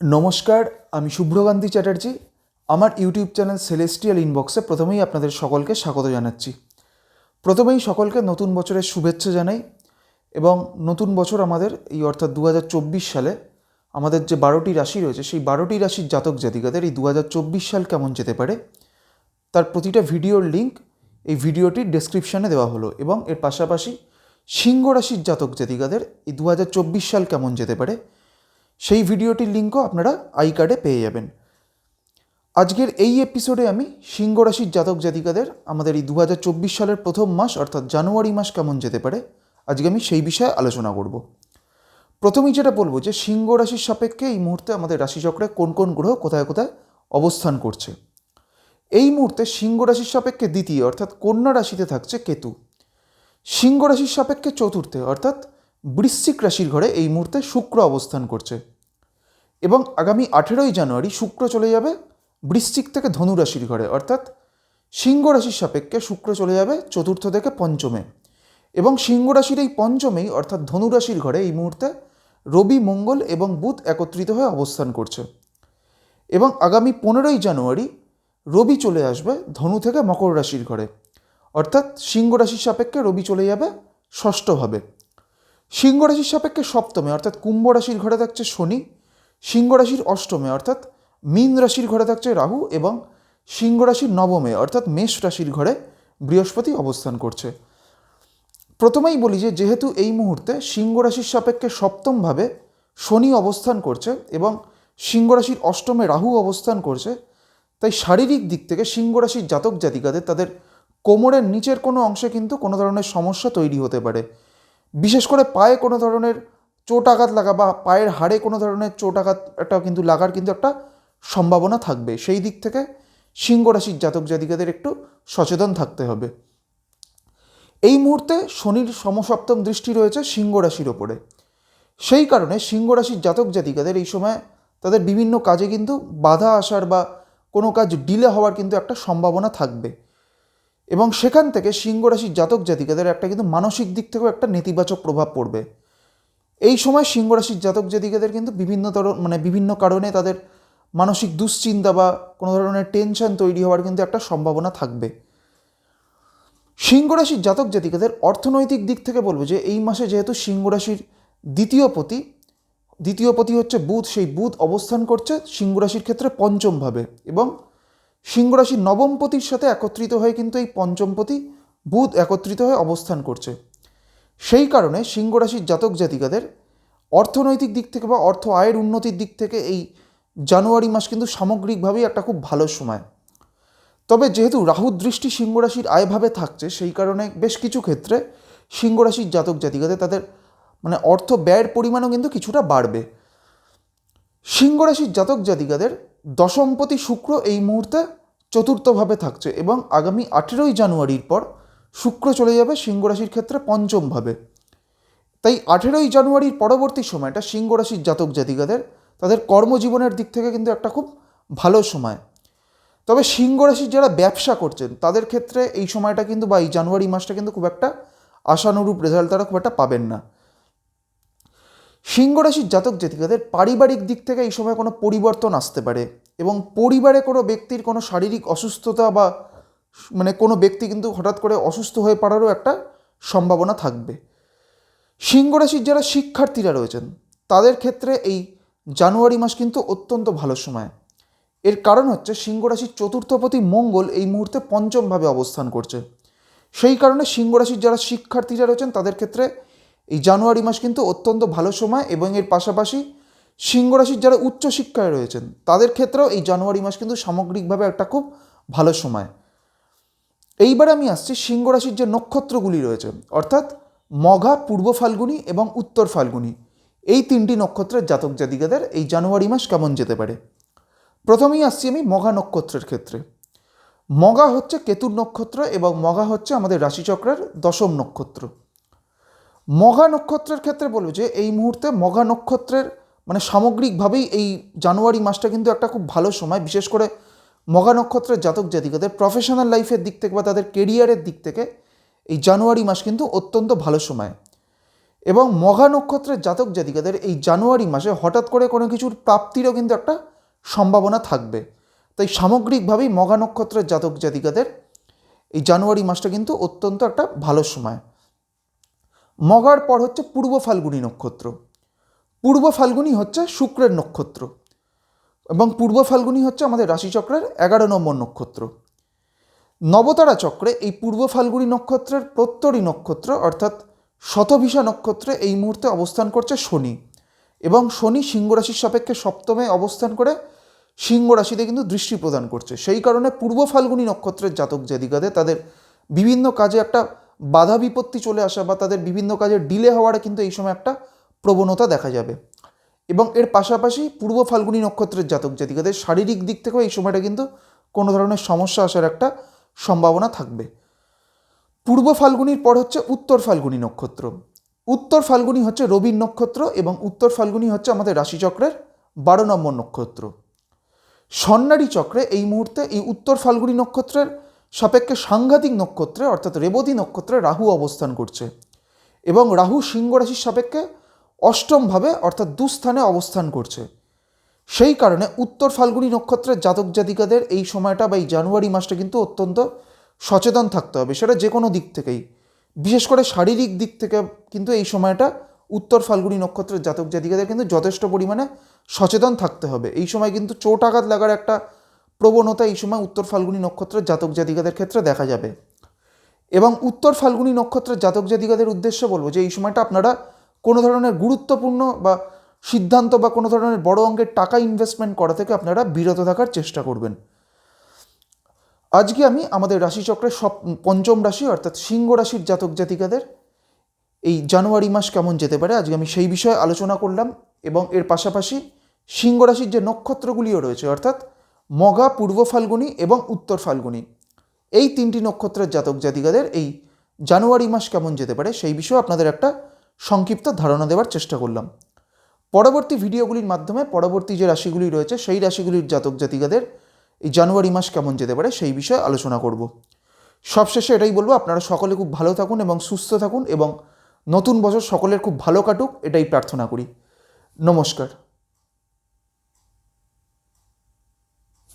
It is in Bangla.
নমস্কার, আমি শুভ্রকান্তি চ্যাটার্জি। আমার ইউটিউব চ্যানেল সেলেস্টিয়াল ইনবক্সে প্রথমেই আপনাদের সকলকে স্বাগত জানাচ্ছি। প্রথমেই সকলকে নতুন বছরের শুভেচ্ছা জানাই এবং নতুন বছর আমাদের এই অর্থাৎ দু হাজার চব্বিশ সালে আমাদের যে বারোটি রাশি রয়েছে, সেই বারোটি রাশির জাতক জাতিকাদের এই দু হাজার চব্বিশ সাল কেমন যেতে পারে, তার প্রতিটা ভিডিওর লিঙ্ক এই ভিডিওটির ডেসক্রিপশানে দেওয়া হলো এবং এর পাশাপাশি সিংহ রাশির জাতক জাতিকাদের এই দু হাজার চব্বিশ সাল কেমন যেতে পারে সেই ভিডিওটির লিঙ্কও আপনারা আই কার্ডে পেয়ে যাবেন। আজকের এই এপিসোডে আমি সিংহ রাশির জাতক জাতিকাদের আমাদের এই দু হাজার চব্বিশ সালের প্রথম মাস অর্থাৎ জানুয়ারি মাস কেমন যেতে পারে, আজকে আমি সেই বিষয়ে আলোচনা করব। প্রথমেই যেটা বলব যে সিংহ রাশির সাপেক্ষে এই মুহূর্তে আমাদের রাশিচক্রে কোন কোন গ্রহ কোথায় কোথায় অবস্থান করছে। এই মুহূর্তে সিংহ রাশির সাপেক্ষে দ্বিতীয় অর্থাৎ কন্যা রাশিতে থাকছে কেতু। সিংহ রাশির সাপেক্ষে চতুর্থে অর্থাৎ বৃশ্চিক রাশির ঘরে এই মুহূর্তে শুক্র অবস্থান করছে। এবং আগামী আঠেরোই জানুয়ারি শুক্র চলে যাবে বৃশ্চিক থেকে ধনু রাশির ঘরে, অর্থাৎ সিংহ রাশির সাপেক্ষে শুক্র চলে যাবে চতুর্থ থেকে পঞ্চমে। এবং সিংহ রাশির এই পঞ্চমেই, অর্থাৎ ধনু রাশির ঘরে এই মুহূর্তে রবি, মঙ্গল এবং বুধ একত্রিত হয়ে অবস্থান করছে। এবং আগামী পনেরোই জানুয়ারি রবি চলে আসবে ধনু থেকে মকর রাশির ঘরে, অর্থাৎ সিংহ রাশির সাপেক্ষে রবি চলে যাবে ষষ্ঠভাবে সিংহ রাশির সাপেক্ষে সপ্তমে, অর্থাৎ কুম্ভ রাশির ঘরে থাকছে শনি, সিংহ রাশির অষ্টমে, অর্থাৎ মীন রাশির ঘরে থাকছে রাহু এবং সিংহ রাশির নবমে, অর্থাৎ মেষ রাশির ঘরে বৃহস্পতি অবস্থান করছে। প্রথমেই বলি যে, যেহেতু এই মুহূর্তে সিংহ রাশির সাপেক্ষে সপ্তমভাবে শনি অবস্থান করছে এবং সিংহ রাশির অষ্টমে রাহু অবস্থান করছে, তাই শারীরিক দিক থেকে সিংহ রাশির জাতক জাতিকাদের তাদের কোমরের নিচের কোনো অংশে কিন্তু কোনো ধরনের সমস্যা তৈরি হতে পারে। বিশেষ করে পায়ে কোনো ধরনের চোট আঘাত লাগা বা পায়ের হাড়ে কোনো ধরনের চোট আঘাত একটা কিন্তু লাগার কিন্তু একটা সম্ভাবনা থাকবে। সেই দিক থেকে সিংহ রাশির জাতক জাতিকাদের একটু সচেতন থাকতে হবে। এই মুহূর্তে শনির সমসপ্তম দৃষ্টি রয়েছে সিংহ রাশির ওপরে। সেই কারণে সিংহ রাশির জাতক জাতিকাদের এই সময় তাদের বিভিন্ন কাজে কিন্তু বাধা আসার বা কোনো কাজ ডিলে হওয়ার কিন্তু একটা সম্ভাবনা থাকবে। এবং সেখান থেকে সিংহ রাশির জাতক জাতিকাদের একটা কিন্তু মানসিক দিক থেকেও একটা নেতিবাচক প্রভাব পড়বে। এই সময় সিংহ রাশির জাতক জাতিকাদের কিন্তু বিভিন্ন ধর মানে বিভিন্ন কারণে তাদের মানসিক দুশ্চিন্তা বা কোনো ধরনের টেনশন তৈরি হওয়ার কিন্তু একটা সম্ভাবনা থাকবে। সিংহ রাশির জাতক জাতিকাদের অর্থনৈতিক দিক থেকে বলব যে, এই মাসে যেহেতু সিংহ রাশির দ্বিতীয় পতি দ্বিতীয় পতি হচ্ছে বুধ, সেই বুধ অবস্থান করছে সিংহ রাশির ক্ষেত্রে পঞ্চমভাবে এবং সিংহ রাশির নবমপতির সাথে একত্রিত হয়ে কিন্তু এই পঞ্চমপতি বুধ একত্রিত হয়ে অবস্থান করছে। সেই কারণে সিংহ রাশির জাতক জাতিকাদের অর্থনৈতিক দিক থেকে বা অর্থ আয়ের উন্নতির দিক থেকে এই জানুয়ারি মাস কিন্তু সামগ্রিকভাবেই একটা খুব ভালো সময়। তবে যেহেতু রাহুর দৃষ্টি সিংহ রাশির আয়ভাবে থাকছে, সেই কারণে বেশ কিছু ক্ষেত্রে সিংহ রাশির জাতক জাতিকাদের তাদের মানে অর্থ ব্যয়ের পরিমাণও কিন্তু কিছুটা বাড়বে। সিংহ রাশির জাতক জাতিকাদের দশমপতি শুক্র এই মুহূর্তে চতুর্থভাবে থাকছে এবং আগামী আঠেরোই জানুয়ারির পর শুক্র চলে যাবে সিংহ রাশির ক্ষেত্রে পঞ্চমভাবে। তাই আঠেরোই জানুয়ারির পরবর্তী সময়টা সিংহ রাশির জাতক জাতিকাদের তাদের কর্মজীবনের দিক থেকে কিন্তু একটা খুব ভালো সময়। তবে সিংহ যারা ব্যবসা করছেন, তাদের ক্ষেত্রে এই সময়টা কিন্তু বা এই জানুয়ারি মাসটা কিন্তু খুব একটা আশানুরূপ রেজাল্ট তারা খুব একটা পাবেন না। সিংহ রাশির জাতক জাতিকাদের পারিবারিক দিক থেকে এই সময় কোনো পরিবর্তন আসতে পারে এবং পরিবারে কোনো ব্যক্তির কোনো শারীরিক অসুস্থতা বা মানে কোনো ব্যক্তি কিন্তু হঠাৎ করে অসুস্থ হয়ে পড়ারও একটা সম্ভাবনা থাকবে। সিংহ রাশির যারা শিক্ষার্থীরা রয়েছেন, তাদের ক্ষেত্রে এই জানুয়ারি মাস কিন্তু অত্যন্ত ভালো সময়। এর কারণ হচ্ছে সিংহ রাশির চতুর্থপতি মঙ্গল এই মুহূর্তে পঞ্চমভাবে অবস্থান করছে। সেই কারণে সিংহ রাশির যারা শিক্ষার্থীরা রয়েছেন, তাদের ক্ষেত্রে এই জানুয়ারি মাস কিন্তু অত্যন্ত ভালো সময় এবং এর পাশাপাশি সিংহ রাশির যারা উচ্চশিক্ষায় রয়েছেন, তাদের ক্ষেত্রেও এই জানুয়ারি মাস কিন্তু সামগ্রিকভাবে একটা খুব ভালো সময়। এইবার আমি আসছি সিংহ রাশির যে নক্ষত্রগুলি রয়েছে, অর্থাৎ মঘা, পূর্ব ফাল্গুনি এবং উত্তর ফাল্গুনি, এই তিনটি নক্ষত্রের জাতক জাতিকাদের এই জানুয়ারি মাস কেমন যেতে পারে? প্রথমেই আসছি আমি মঘা নক্ষত্রের ক্ষেত্রে। মগা হচ্ছে কেতুর নক্ষত্র এবং মগা হচ্ছে আমাদের রাশিচক্রের দশম নক্ষত্র। মঘা নক্ষত্রের ক্ষেত্রে বলব যে এই মুহূর্তে মঘা নক্ষত্রের মানে সামগ্রিকভাবেই এই জানুয়ারি মাসটা কিন্তু একটা খুব ভালো সময়। বিশেষ করে মঘা নক্ষত্রের জাতক জাতিকাদের প্রফেশনাল লাইফের দিক থেকে বা তাদের কেরিয়ারের দিক থেকে এই জানুয়ারি মাস কিন্তু অত্যন্ত ভালো সময়। এবং মঘা নক্ষত্রের জাতক জাতিকাদের এই জানুয়ারি মাসে হঠাৎ করে কোনো কিছুর প্রাপ্তিরও কিন্তু একটা সম্ভাবনা থাকবে। তাই সামগ্রিকভাবেই মঘা নক্ষত্রের জাতক জাতিকাদের এই জানুয়ারি মাসটা কিন্তু অত্যন্ত একটা ভালো সময়। মগার পর হচ্ছে পূর্ব ফাল্গুনী নক্ষত্র। পূর্ব ফাল্গুনী হচ্ছে শুক্রের নক্ষত্র এবং পূর্ব ফাল্গুনী হচ্ছে আমাদের রাশিচক্রের এগারো নম্বর নক্ষত্র। নবতারা চক্রে এই পূর্ব ফাল্গুনী নক্ষত্রের প্রত্যরী নক্ষত্র অর্থাৎ শতভিষা নক্ষত্রে এই মুহূর্তে অবস্থান করছে শনি এবং শনি সিংহ রাশির সাপেক্ষে সপ্তমে অবস্থান করে সিংহ রাশিতে কিন্তু দৃষ্টি প্রদান করছে। সেই কারণে পূর্ব ফাল্গুনী নক্ষত্রের জাতক জাতিকাদের তাদের বিভিন্ন কাজে একটা বাধা বিপত্তি চলে আসা বা তাদের বিভিন্ন কাজে ডিলে হওয়ার কিন্তু এই সময় একটা প্রবণতা দেখা যাবে। এবং এর পাশাপাশি পূর্ব ফাল্গুনী নক্ষত্রের জাতক জাতিকাদের শারীরিক দিক থেকেও এই সময়টা কিন্তু কোনো ধরনের সমস্যা আসার একটা সম্ভাবনা থাকবে। পূর্ব ফাল্গুনির পর হচ্ছে উত্তর ফাল্গুনী নক্ষত্র। উত্তর ফাল্গুনি হচ্ছে রবির নক্ষত্র এবং উত্তর ফাল্গুনি হচ্ছে আমাদের রাশিচক্রের বারো নম্বর নক্ষত্র। স্বর্ণারী চক্রে এই মুহূর্তে এই উত্তর ফাল্গুনী নক্ষত্রের সাপেক্ষে সাংঘাতিক নক্ষত্রে, অর্থাৎ রেবতী নক্ষত্রে রাহু অবস্থান করছে এবং রাহু সিংহ রাশির সাপেক্ষে অষ্টমভাবে, অর্থাৎ দুস্থানে অবস্থান করছে। সেই কারণে উত্তর ফাল্গুনি নক্ষত্রের জাতক জাতিকাদের এই সময়টা বা এই জানুয়ারি মাসটা কিন্তু অত্যন্ত সচেতন থাকতে হবে। সেটা যে কোনো দিক থেকেই। বিশেষ করে শারীরিক দিক থেকে কিন্তু এই সময়টা উত্তর ফাল্গুনি নক্ষত্রের জাতক জাতিকাদের কিন্তু যথেষ্ট পরিমাণে সচেতন থাকতে হবে। এই সময় কিন্তু চোট আঘাত লাগার একটা প্রবণতা এই সময় উত্তর ফাল্গুনী নক্ষত্রের জাতক জাতিকাদের ক্ষেত্রে দেখা যাবে। এবং উত্তর ফাল্গুনী নক্ষত্রের জাতক জাতিকাদের উদ্দেশ্যে বলব যে, এই সময়টা আপনারা কোনো ধরনের গুরুত্বপূর্ণ বা সিদ্ধান্ত বা কোনো ধরনের বড় অঙ্কের টাকা ইনভেস্টমেন্ট করা থেকে আপনারা বিরত থাকার চেষ্টা করবেন। আজকে আমি আমাদের রাশিচক্রের সব পঞ্চম রাশি অর্থাৎ সিংহ রাশির জাতক জাতিকাদের এই জানুয়ারি মাস কেমন যেতে পারে, আজকে আমি সেই বিষয়ে আলোচনা করলাম। এবং এর পাশাপাশি সিংহ রাশির যে নক্ষত্রগুলিও রয়েছে, অর্থাৎ মগা, পূর্ব ফাল্গুনি এবং উত্তর ফাল্গুনি। এই তিনটি নক্ষত্রের জাতক জাতিকাদের এই জানুয়ারি মাস কেমন যেতে পারে সেই বিষয়ে আপনাদের একটা সংক্ষিপ্ত ধারণা দেওয়ার চেষ্টা করলাম। পরবর্তী ভিডিওগুলির মাধ্যমে পরবর্তী যে রাশিগুলি রয়েছে, সেই রাশিগুলির জাতক জাতিকাদের এই জানুয়ারি মাস কেমন যেতে পারে সেই বিষয়ে আলোচনা করব। সবশেষে এটাই বলব, আপনারা সকলে খুব ভালো থাকুন এবং সুস্থ থাকুন এবং নতুন বছর সকলের খুব ভালো কাটুক, এটাই প্রার্থনা করি। নমস্কার।